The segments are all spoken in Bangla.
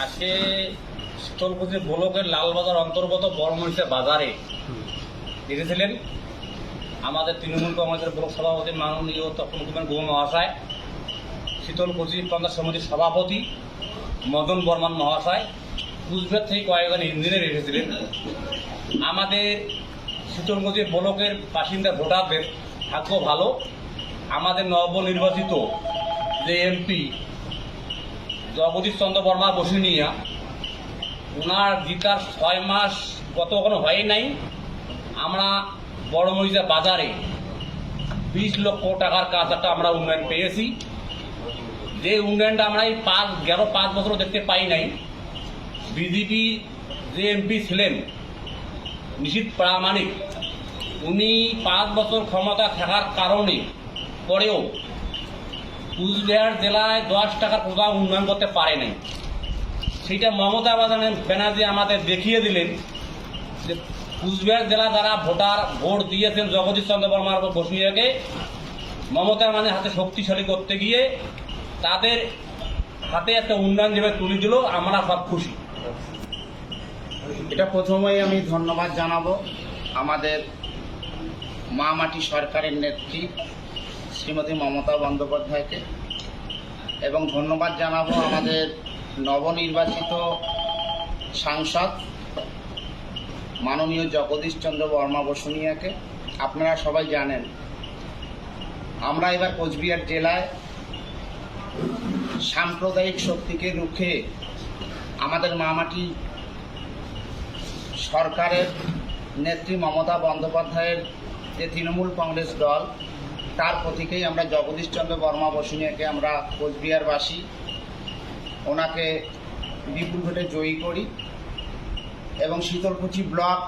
আজকে শীতলকুচি ব্লকের লালবাজার অন্তর্গত বড়মরিচা বাজারে এসেছিলেন আমাদের তৃণমূল কংগ্রেসের ব্লক সভাপতি মাননীয় তপন কুমার গুহ মহাশয় শীতলকুচি পঞ্চায়েত সমিতির সভাপতি মদন বর্মন মহাশয়, কুচবিহার থেকে কয়েকজন ইঞ্জিনিয়ার এসেছিলেন। আমাদের শীতলকুচি ব্লকের বাসিন্দা ভোটারদের ভাগ্য ভালো। আমাদের নবনির্বাচিত যে এমপি জগদীশ চন্দ্র বর্মা বসুনিয়া ওনার জিতার ছয় মাস গত কোনো হয় নাই, আমরা বড় বড়মরিচা বাজারে বিশ লক্ষ টাকার কাজ একটা আমরা উন্নয়ন পেয়েছি। যে উন্নয়নটা আমরা এই পাঁচ, গেল পাঁচ বছর দেখতে পাই নাই। বিজেপি যে এমপি ছিলেন, নিশীত প্রামাণিক, উনি পাঁচ বছর ক্ষমতা থাকার কারণে পরেও কুচবিহার জেলায় দশ টাকার কোথাও উন্নয়ন করতে পারে নাই। সেইটা মমতা ব্যানার্জি আমাদের দেখিয়ে দিলেন যে কুচবিহার জেলা যারা ভোটার ভোট দিয়েছেন জগদীশ চন্দ্র বর্মার বসুনিয়াকে মমতা মানে হাতে শক্তিশালী করতে গিয়ে তাদের হাতে একটা উন্নয়ন যেভাবে তুলে দিল, আমরা সব খুশি। এটা প্রথমেই আমি ধন্যবাদ জানাব। আমাদের মা মাটি সরকারের নেত্রী শ্রীমতী মমতা বন্দ্যোপাধ্যায়কে। এবং ধন্যবাদ জানাব আমাদের নবনির্বাচিত সাংসদ মাননীয় জগদীশ চন্দ্র বর্মা বসুনিয়াকে আপনারা সবাই জানেন। আমরা এবার কোচবিহার জেলায় সাম্প্রদায়িক শক্তিকে রুখে আমাদের মামাটি সরকারের নেত্রী মমতা বন্দ্যোপাধ্যায়ের যে তৃণমূল কংগ্রেস দল তার প্রতীকেই আমরা জগদীশচন্দ্র বর্মা বসুনিয়াকে আমরা কোচবিহারবাসী, ওনাকে বিপুল ভোটে জয়ী করি এবং শীতলকুচি ব্লক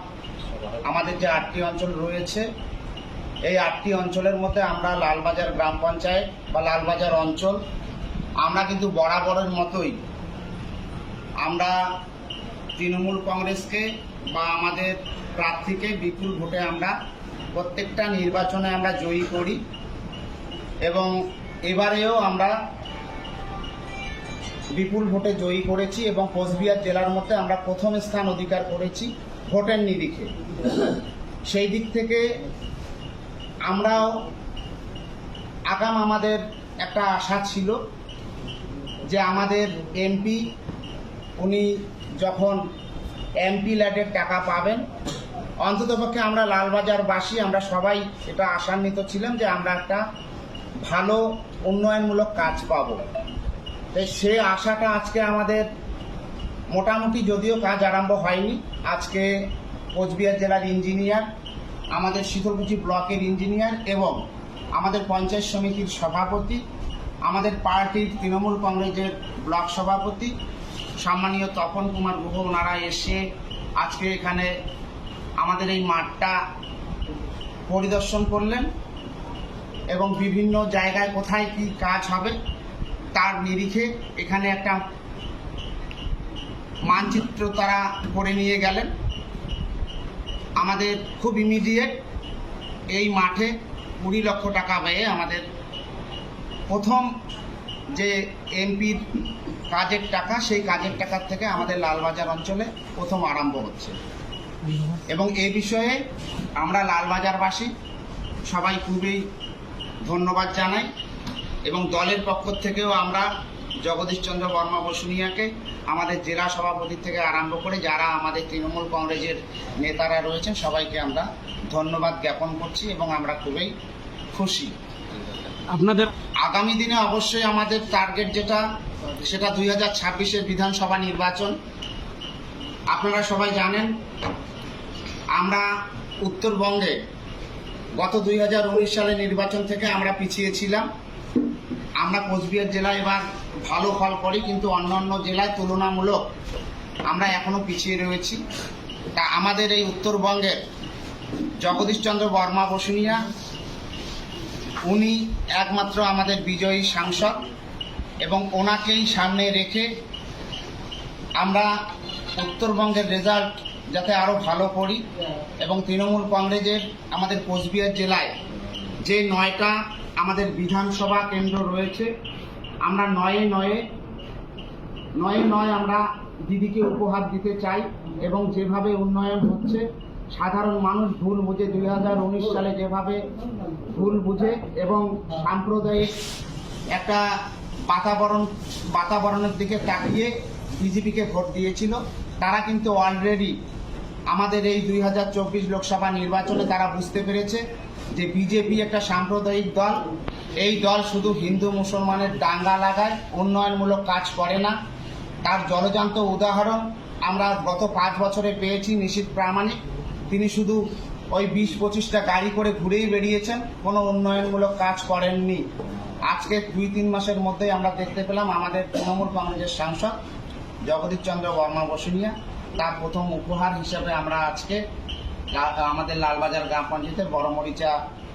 আমাদের যে আটটি অঞ্চল রয়েছে, এই আটটি অঞ্চলের মধ্যে আমরা লালবাজার গ্রাম পঞ্চায়েত বা লালবাজার অঞ্চল, আমরা কিন্তু বরাবরের মতোই আমরা তৃণমূল কংগ্রেসকে বা আমাদের প্রার্থীকে বিপুল ভোটে আমরা প্রত্যেকটা নির্বাচনে আমরা জয়ী করি। এবং এবারেও আমরা বিপুল ভোটে জয়ী করেছি এবং কোচবিহার জেলার মধ্যে আমরা প্রথম স্থান অধিকার করেছি ভোটের নিরিখে। সেই দিক থেকে আমরাও আগাম আমাদের একটা আশা ছিল যে আমাদের এমপি উনি যখন এমপি ল্যাডের টাকা পাবেন, অন্ততপক্ষে আমরা লালবাজারবাসী, আমরা সবাই এটা আশান্বিত ছিলাম যে আমরা একটা ভালো উন্নয়নমূলক কাজ পাব। তাই সে আশাটা আজকে আমাদের মোটামুটি যদিও কাজ আরম্ভ হয়নি। আজকে কোচবিহার জেলার ইঞ্জিনিয়ার, আমাদের শীতলকুচি ব্লকের ইঞ্জিনিয়ার এবং আমাদের পঞ্চায়েত সমিতির সভাপতি, আমাদের পার্টির তৃণমূল কংগ্রেসের ব্লক সভাপতি, সম্মানীয় তপন কুমার গুহ ওনারা এসে আজকে এখানে আমাদের এই মাঠটা পরিদর্শন করলেন। এবং বিভিন্ন জায়গায় কোথায় কি কাজ হবে, তার নিরিখে এখানে একটা মানচিত্র তারা করে নিয়ে গেলেন। আমাদের খুব ইমিডিয়েট এই মাঠে কুড়ি লক্ষ টাকা ব্যয়ে আমাদের প্রথম যে এমপির কাজের টাকা, সেই কাজের টাকার থেকে আমাদের লালবাজার অঞ্চলে প্রথম আরম্ভ হচ্ছে। এবং এ বিষয়ে আমরা লালবাজারবাসী সবাই খুবই ধন্যবাদ জানাই এবং দলের পক্ষ থেকেও আমরা জগদীশচন্দ্র বর্মা বসুনিয়াকে আমাদের জেলা সভাপতি থেকে আরম্ভ করে যারা আমাদের তৃণমূল কংগ্রেসের নেতারা রয়েছেন সবাইকে আমরা ধন্যবাদ জ্ঞাপন করছি এবং আমরা খুবই খুশি। আপনাদের আগামী দিনে অবশ্যই আমাদের টার্গেট যেটা সেটা দুই হাজার ছাব্বিশের বিধানসভা নির্বাচন। আপনারা সবাই জানেন আমরা উত্তরবঙ্গে গত দুই সালের নির্বাচন থেকে আমরা পিছিয়ে ছিলাম আমরা কোচবিহার জেলায় এবার ভালো ফল করি, কিন্তু অন্যান্য জেলায় তুলনামূলক আমরা এখনও পিছিয়ে রয়েছি। তা আমাদের এই উত্তরবঙ্গের জগদীশচন্দ্র বর্মা বসুনিয়া, উনি একমাত্র আমাদের বিজয়ী সাংসদ এবং ওনাকেই সামনে রেখে আমরা উত্তরবঙ্গের রেজাল্ট যাতে আরও ভালো করি। এবং তৃণমূল কংগ্রেসের আমাদের কোচবিহার জেলায় যে নয়টা আমাদের বিধানসভা কেন্দ্র রয়েছে, আমরা নয়ে নয়ে, নয় নয় আমরা দিদিকে উপহার দিতে চাই এবং যেভাবে উন্নয়ন হচ্ছে, সাধারণ মানুষ ভুল বুঝে দুই হাজার উনিশ সালে যেভাবে ভুল বুঝে এবং সাম্প্রদায়িক একটা বাতাবরণ, বাতাবরণের দিকে তাকিয়ে বিজেপিকে ভোট দিয়েছিল, তারা কিন্তু অলরেডি আমাদের এই দুই হাজার চব্বিশ লোকসভা নির্বাচনে তারা বুঝতে পেরেছে যে বিজেপি একটা সাম্প্রদায়িক দল। এই দল শুধু হিন্দু, মুসলমানের দাঙ্গা লাগায়, উন্নয়নমূলক কাজ করে না। তার জলজান্ত উদাহরণ আমরা গত পাঁচ বছরে পেয়েছি নিশীত প্রামাণিক। তিনি শুধু ওই বিশ পঁচিশটা গাড়ি করে ঘুরেই বেরিয়েছেন কোনো উন্নয়নমূলক কাজ করেননি। আজকে দুই, তিন মাসের মধ্যেই আমরা দেখতে পেলাম আমাদের তৃণমূল কংগ্রেসের সাংসদ জগদীশ চন্দ্র বর্মা বসুনিয়া তার প্রথম উপহার হিসেবে আমরা আজকে আমাদের লালবাজার গ্রাম পঞ্চায়েতের বড়মরিচা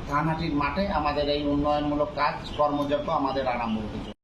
ধানহাটির মাঠে আমাদের এই উন্নয়নমূলক কাজ, কর্মযজ্ঞ আমাদের আরম্ভ হতে।